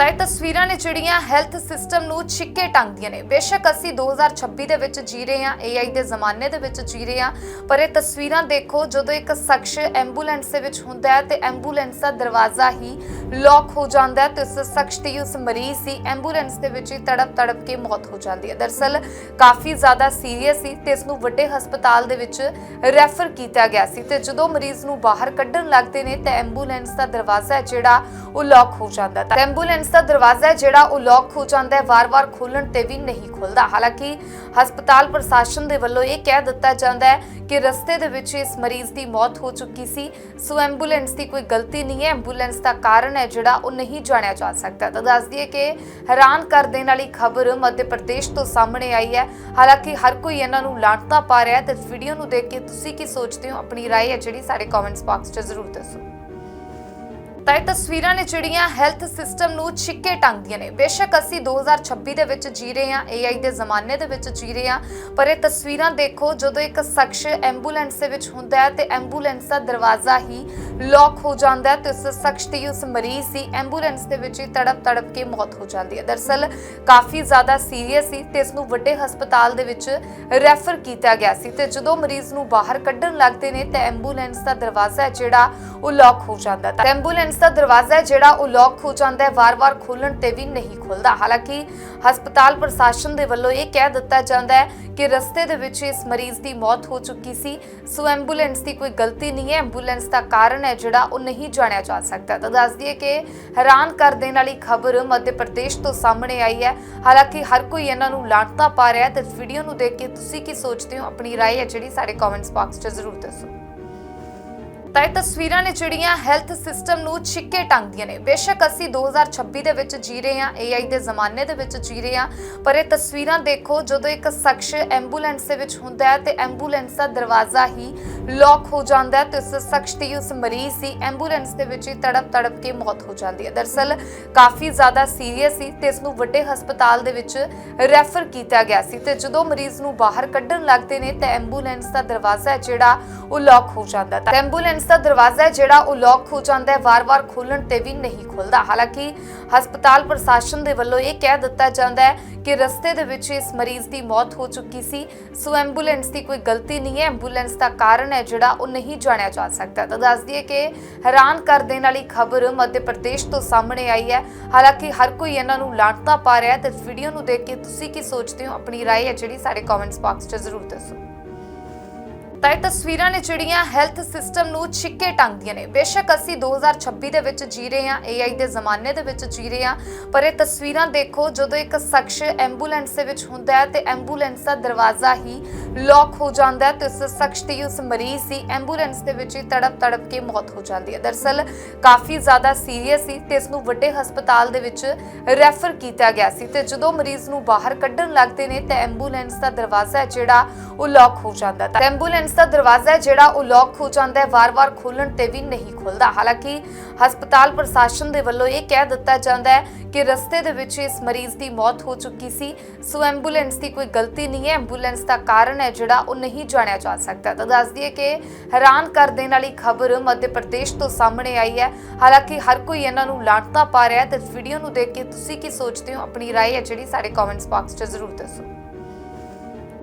ਤਾਂ ਇਹ ਤਸਵੀਰਾਂ ਨੇ ਜਿਹੜੀਆਂ ਹੈਲਥ ਸਿਸਟਮ ਨੂੰ ਛਿੱਕੇ ਟੰਗਦੀਆਂ ਨੇ। ਬੇਸ਼ੱਕ ਅਸੀਂ 2026 ਦੇ ਵਿੱਚ ਜੀ ਰਹੇ ਹਾਂ AI ਦੇ ਜ਼ਮਾਨੇ ਦੇ ਵਿੱਚ ਜੀ ਰਹੇ ਹਾਂ, ਪਰ ਇਹ ਤਸਵੀਰਾਂ ਦੇਖੋ, ਜਦੋਂ ਇੱਕ ਸ਼ਖਸ ਐਂਬੂਲੈਂਸ ਦੇ ਵਿੱਚ ਹੁੰਦਾ ਹੈ ਤੇ ਐਂਬੂਲੈਂਸ ਦਾ ਦਰਵਾਜ਼ਾ ਹੀ ਲੌਕ ਹੋ ਜਾਂਦਾ ਹੈ ਤੇ ਉਸ ਸ਼ਖਸ ਦੀ ਉਸ ਮਰੀਜ਼ ਦੀ ਐਂਬੂਲੈਂਸ ਦੇ ਵਿੱਚ ਹੀ ਤੜਪ ਤੜਪ ਕੇ ਮੌਤ ਹੋ ਜਾਂਦੀ ਹੈ। ਦਰਸਲ ਕਾਫੀ ਜ਼ਿਆਦਾ ਸੀਰੀਅਸ ਸੀ ਤੇ ਇਸ ਨੂੰ ਵੱਡੇ ਹਸਪਤਾਲ ਦੇ ਵਿੱਚ ਰੈਫਰ ਕੀਤਾ ਗਿਆ ਸੀ ਤੇ ਜਦੋਂ ਮਰੀਜ਼ ਨੂੰ ਬਾਹਰ ਕੱਢਣ ਲੱਗਦੇ ਨੇ ਤਾਂ ਐਂਬੂਲੈਂਸ ਦਾ ਦਰਵਾਜ਼ਾ ਜਿਹੜਾ ਉਹ ਲੌਕ ਹੋ ਜਾਂਦਾ ਤਾਂ ਐਂਬੂਲੈਂਸ ਦਾ ਦਰਵਾਜ਼ਾ ਹੈ ਜਿਹੜਾ ਉਹ ਲੌਕ ਹੋ ਜਾਂਦਾ ਹੈ ਵਾਰ-ਵਾਰ ਖੋਲਣ ਤੇ ਵੀ ਨਹੀਂ ਖੁੱਲਦਾ ਹਾਲਾਂਕਿ ਹਸਪਤਾਲ ਪ੍ਰਸ਼ਾਸਨ ਦੇ ਵੱਲੋਂ ਇਹ ਕਹਿ ਦਿੱਤਾ ਜਾਂਦਾ ਹੈ ਕਿ ਰਸਤੇ ਦੇ ਵਿੱਚ ਇਸ ਮਰੀਜ਼ ਦੀ ਮੌਤ ਹੋ ਚੁੱਕੀ ਸੀ ਸੋ ਐਂਬੂਲੈਂਸ ਦੀ ਕੋਈ ਗਲਤੀ ਨਹੀਂ ਹੈ ਐਂਬੂਲੈਂਸ ਦਾ ਕਾਰਨ ਹੈ ਜਿਹੜਾ ਉਹ ਨਹੀਂ ਜਾਣਿਆ ਜਾ ਸਕਦਾ ਤਾਂ ਦੱਸ ਦਈਏ ਕਿ ਹੈਰਾਨ ਕਰ ਦੇਣ ਵਾਲੀ ਖਬਰ ਮੱਧ ਪ੍ਰਦੇਸ਼ ਤੋਂ ਸਾਹਮਣੇ ਆਈ ਹੈ ਹਾਲਾਂਕਿ ਹਰ ਕੋਈ ਇਹਨਾਂ ਨੂੰ ਲਾਂਟਤਾ ਪਾ ਰਿਹਾ ਹੈ ਤੇ ਇਸ ਵੀਡੀਓ ਨੂੰ ਦੇਖ ਕੇ ਤੁਸੀਂ ਕੀ ਸੋਚਦੇ ਹੋ ਆਪਣੀ رائے ਹੈ ਜਿਹੜੀ ਸਾਡੇ ਕਮੈਂਟਸ ਬਾਕਸ 'ਚ ਜ਼ਰੂਰ ਦੱਸੋ ਤਾਂ ਇਹ ਤਸਵੀਰਾਂ ਨੇ ਜਿਹੜੀਆਂ ਹੈਲਥ ਸਿਸਟਮ ਨੂੰ ਛਿੱਕੇ ਟੰਗਦੀਆਂ ਨੇ। ਬੇਸ਼ੱਕ ਅਸੀਂ 2026 ਦੇ ਵਿੱਚ ਜੀ ਰਹੇ ਹਾਂ AI ਦੇ ਜ਼ਮਾਨੇ ਦੇ ਵਿੱਚ ਜੀ ਰਹੇ ਹਾਂ, ਪਰ ਇਹ ਤਸਵੀਰਾਂ ਦੇਖੋ, ਜਦੋਂ ਇੱਕ ਸ਼ਖਸ ਐਂਬੂਲੈਂਸ ਦੇ ਵਿੱਚ ਹੁੰਦਾ ਹੈ ਤੇ ਐਂਬੂਲੈਂਸ ਦਾ ਦਰਵਾਜ਼ਾ ਹੀ ਲੌਕ ਹੋ ਜਾਂਦਾ ਹੈ ਤੇ ਉਸ ਸ਼ਖਸ ਦੀ ਉਸ ਮਰੀਜ਼ ਦੀ ਐਂਬੂਲੈਂਸ ਦੇ ਵਿੱਚ ਹੀ ਤੜਪ ਤੜਪ ਕੇ ਮੌਤ ਹੋ ਜਾਂਦੀ ਹੈ। ਦਰਸਲ ਕਾਫੀ ਜ਼ਿਆਦਾ ਸੀਰੀਅਸ ਸੀ ਤੇ ਇਸ ਨੂੰ ਵੱਡੇ ਹਸਪਤਾਲ ਦੇ ਵਿੱਚ ਰੈਫਰ ਕੀਤਾ ਗਿਆ ਸੀ ਤੇ ਜਦੋਂ ਮਰੀਜ਼ ਨੂੰ ਬਾਹਰ ਕੱਢਣ ਲੱਗਦੇ ਨੇ ਤੇ ਐਂਬੂਲੈਂਸ ਦਾ ਦਰਵਾਜ਼ਾ ਜਿਹੜਾ ਉਹ ਲੌਕ ਹੋ ਜਾਂਦਾ ਤਾਂ ਐਂਬੂਲੈਂਸ ਦਾ ਦਰਵਾਜ਼ਾ ਹੈ ਜਿਹੜਾ ਉਹ ਲੌਕ ਹੋ ਜਾਂਦਾ ਹੈ ਵਾਰ-ਵਾਰ ਖੋਲਣ ਤੇ ਵੀ ਨਹੀਂ ਖੁੱਲਦਾ ਹਾਲਾਂਕਿ ਹਸਪਤਾਲ ਪ੍ਰਸ਼ਾਸਨ ਦੇ ਵੱਲੋਂ ਇਹ ਕਹਿ ਦਿੱਤਾ ਜਾਂਦਾ ਹੈ ਕਿ ਰਸਤੇ ਦੇ ਵਿੱਚ ਇਸ ਮਰੀਜ਼ ਦੀ ਮੌਤ ਹੋ ਚੁੱਕੀ ਸੀ ਸੋ ਐਂਬੂਲੈਂਸ ਦੀ ਕੋਈ ਗਲਤੀ ਨਹੀਂ ਹੈ ਐਂਬੂਲੈਂਸ ਦਾ ਕਾਰਨ ਹੈ ਜਿਹੜਾ ਉਹ ਨਹੀਂ ਜਾਣਿਆ ਜਾ ਸਕਦਾ ਤਾਂ ਦੱਸ ਦਈਏ ਕਿ ਹੈਰਾਨ ਕਰ ਦੇਣ ਵਾਲੀ ਖਬਰ ਮੱਧ ਪ੍ਰਦੇਸ਼ ਤੋਂ ਸਾਹਮਣੇ ਆਈ ਹੈ ਹਾਲਾਂਕਿ ਹਰ ਕੋਈ ਇਹਨਾਂ ਨੂੰ ਲਾਂਟਤਾ ਪਾ ਰਿਹਾ ਹੈ ਤੇ ਇਸ ਵੀਡੀਓ ਨੂੰ ਦੇਖ ਕੇ ਤੁਸੀਂ ਕੀ ਸੋਚਦੇ ਹੋ ਆਪਣੀ رائے ਹੈ ਜਿਹੜੀ ਸਾਡੇ ਕਮੈਂਟਸ ਬਾਕਸ 'ਚ ਜ਼ਰੂਰ ਦੱਸੋ ਤਾਂ ਇਹ ਤਸਵੀਰਾਂ ਨੇ ਜਿਹੜੀਆਂ ਹੈਲਥ ਸਿਸਟਮ ਨੂੰ ਛਿੱਕੇ ਟੰਗਦੀਆਂ ਨੇ। ਬੇਸ਼ੱਕ ਅਸੀਂ 2026 ਦੇ ਵਿੱਚ ਜੀ ਰਹੇ ਹਾਂ AI ਦੇ ਜ਼ਮਾਨੇ ਦੇ ਵਿੱਚ ਜੀ ਰਹੇ ਹਾਂ, ਪਰ ਇਹ ਤਸਵੀਰਾਂ ਦੇਖੋ, ਜਦੋਂ ਇੱਕ ਸ਼ਖਸ ਐਂਬੂਲੈਂਸ ਦੇ ਵਿੱਚ ਹੁੰਦਾ ਹੈ ਤੇ ਐਂਬੂਲੈਂਸ ਦਾ ਦਰਵਾਜ਼ਾ ਹੀ ਲੌਕ ਹੋ ਜਾਂਦਾ ਹੈ ਤੇ ਉਸ ਸ਼ਖਸ ਦੀ ਉਸ ਮਰੀਜ਼ ਦੀ ਐਂਬੂਲੈਂਸ ਦੇ ਵਿੱਚ ਹੀ ਤੜਪ ਤੜਪ ਕੇ ਮੌਤ ਹੋ ਜਾਂਦੀ ਹੈ। ਦਰਸਲ ਕਾਫੀ ਜ਼ਿਆਦਾ ਸੀਰੀਅਸ ਸੀ ਤੇ ਇਸ ਨੂੰ ਵੱਡੇ ਹਸਪਤਾਲ ਦੇ ਵਿੱਚ ਰੈਫਰ ਕੀਤਾ ਗਿਆ ਸੀ ਤੇ ਜਦੋਂ ਮਰੀਜ਼ ਨੂੰ ਬਾਹਰ ਕੱਢਣ ਲੱਗਦੇ ਨੇ ਤਾਂ ਐਂਬੂਲੈਂਸ ਦਾ ਦਰਵਾਜ਼ਾ ਜਿਹੜਾ ਉਹ ਲੌਕ ਹੋ ਜਾਂਦਾ ਹੈ। ਐਂਬੂਲੈਂਸ ਐਂਬੂਲੈਂਸ ਦਾ ਦਰਵਾਜ਼ਾ ਹੈ ਜਿਹੜਾ ਉਹ ਲੌਕ ਹੋ ਜਾਂਦਾ ਹੈ ਵਾਰ-ਵਾਰ ਖੋਲਣ ਤੇ ਵੀ ਨਹੀਂ ਖੁੱਲਦਾ ਹਾਲਾਂਕਿ ਹਸਪਤਾਲ ਪ੍ਰਸ਼ਾਸਨ ਦੇ ਵੱਲੋਂ ਇਹ ਕਹਿ ਦਿੱਤਾ ਜਾਂਦਾ ਹੈ ਕਿ ਰਸਤੇ ਦੇ ਵਿੱਚ ਇਸ ਮਰੀਜ਼ ਦੀ ਮੌਤ ਹੋ ਚੁੱਕੀ ਸੀ ਸੋ ਐਂਬੂਲੈਂਸ ਦੀ ਕੋਈ ਗਲਤੀ ਨਹੀਂ ਹੈ ਐਂਬੂਲੈਂਸ ਦਾ ਕਾਰਨ ਹੈ ਜਿਹੜਾ ਉਹ ਨਹੀਂ ਜਾਣਿਆ ਜਾ ਸਕਦਾ ਤਾਂ ਦੱਸ ਦਈਏ ਕਿ ਹੈਰਾਨ ਕਰ ਦੇਣ ਵਾਲੀ ਖਬਰ ਮੱਧ ਪ੍ਰਦੇਸ਼ ਤੋਂ ਸਾਹਮਣੇ ਆਈ ਹੈ ਹਾਲਾਂਕਿ ਹਰ ਕੋਈ ਇਹਨਾਂ ਨੂੰ ਲਾਂਟਤਾ ਪਾ ਰਿਹਾ ਹੈ ਤੇ ਇਸ ਵੀਡੀਓ ਨੂੰ ਦੇਖ ਕੇ ਤੁਸੀਂ ਕੀ ਸੋਚਦੇ ਹੋ ਆਪਣੀ رائے ਹੈ ਜਿਹੜੀ ਸਾਡੇ ਕਮੈਂਟਸ ਬਾਕਸ 'ਚ ਜ਼ਰੂਰ ਦੱਸੋ ਤਾਂ ਇਹ ਤਸਵੀਰਾਂ ਨੇ ਜਿਹੜੀਆਂ ਹੈਲਥ ਸਿਸਟਮ ਨੂੰ ਛਿੱਕੇ ਟੰਗਦੀਆਂ ਨੇ। ਬੇਸ਼ੱਕ ਅਸੀਂ 2026 ਦੇ ਵਿੱਚ ਜੀ ਰਹੇ ਹਾਂ AI ਦੇ ਜ਼ਮਾਨੇ ਦੇ ਵਿੱਚ ਜੀ ਰਹੇ ਹਾਂ, ਪਰ ਇਹ ਤਸਵੀਰਾਂ ਦੇਖੋ ਜਦੋਂ ਇੱਕ ਸ਼ਖਸ ਐਂਬੂਲੈਂਸ ਦੇ ਵਿੱਚ ਹੁੰਦਾ ਹੈ ਤੇ ਐਂਬੂਲੈਂਸ ਦਾ ਦਰਵਾਜ਼ਾ ਹੀ ਲੌਕ ਹੋ ਜਾਂਦਾ ਹੈ, ਤੇ ਉਸ ਸ਼ਖਸ ਦੀ ਉਸ ਮਰੀਜ਼ ਦੀ ਐਂਬੂਲੈਂਸ ਦੇ ਵਿੱਚ ਹੀ ਤੜਪ ਤੜਪ ਕੇ ਮੌਤ ਹੋ ਜਾਂਦੀ ਹੈ। ਦਰਸਲ ਕਾਫੀ ਜ਼ਿਆਦਾ ਸੀਰੀਅਸ ਸੀ ਤੇ ਇਸ ਨੂੰ ਵੱਡੇ ਹਸਪਤਾਲ ਦੇ ਵਿੱਚ ਰੈਫਰ ਕੀਤਾ ਗਿਆ ਸੀ ਤੇ ਜਦੋਂ ਮਰੀਜ਼ ਨੂੰ ਬਾਹਰ ਕੱਢਣ ਲੱਗਦੇ ਨੇ ਤਾਂ ਐਂਬੂਲੈਂਸ ਦਾ ਦਰਵਾਜ਼ਾ ਜਿਹੜਾ ਉਹ ਲੌਕ ਹੋ ਜਾਂਦਾ ਤਾਂ ਐਂਬੂਲੈਂਸ ਦਾ ਦਰਵਾਜ਼ਾ ਜਿਹੜਾ ਉਹ ਲੌਕ ਹੋ ਜਾਂਦਾ ਹੈ, ਵਾਰ-ਵਾਰ ਖੋਲਣ ਤੇ ਵੀ ਨਹੀਂ ਖੁੱਲਦਾ। ਹਾਲਾਂਕਿ ਹਸਪਤਾਲ ਪ੍ਰਸ਼ਾਸਨ ਦੇ ਵੱਲੋਂ ਇਹ ਕਹਿ ਦਿੱਤਾ ਜਾਂਦਾ ਹੈ ਕਿ ਰਸਤੇ ਦੇ ਵਿੱਚ ਇਸ ਮਰੀਜ਼ ਦੀ ਮੌਤ ਹੋ ਚੁੱਕੀ ਸੀ ਸੋ ਐਂਬੂਲੈਂਸ ਦੀ ਕੋਈ ਗਲਤੀ ਨਹੀਂ ਹੈ ਐਂਬੂਲੈਂਸ ਦਾ ਕਾਰਨ ਹੈ ਜਿਹੜਾ ਉਹ ਨਹੀਂ ਜਾਣਿਆ ਜਾ ਸਕਦਾ ਤਾਂ ਦੱਸ ਦਈਏ ਕਿ ਹੈਰਾਨ ਕਰ ਦੇਣ ਵਾਲੀ ਖਬਰ ਮੱਧ ਪ੍ਰਦੇਸ਼ ਤੋਂ ਸਾਹਮਣੇ ਆਈ ਹੈ ਹਾਲਾਂਕਿ ਹਰ ਕੋਈ ਇਹਨਾਂ ਨੂੰ ਲਾਂਟਤਾ ਪਾ ਰਿਹਾ ਹੈ ਤੇ ਇਸ ਵੀਡੀਓ ਨੂੰ ਦੇਖ ਕੇ ਤੁਸੀਂ ਕੀ ਸੋਚਦੇ ਹੋ ਆਪਣੀ رائے ਹੈ ਜਿਹੜੀ ਸਾਡੇ ਕਮੈਂਟਸ ਬਾਕਸ 'ਚ ਜ਼ਰੂਰ ਦੱਸੋ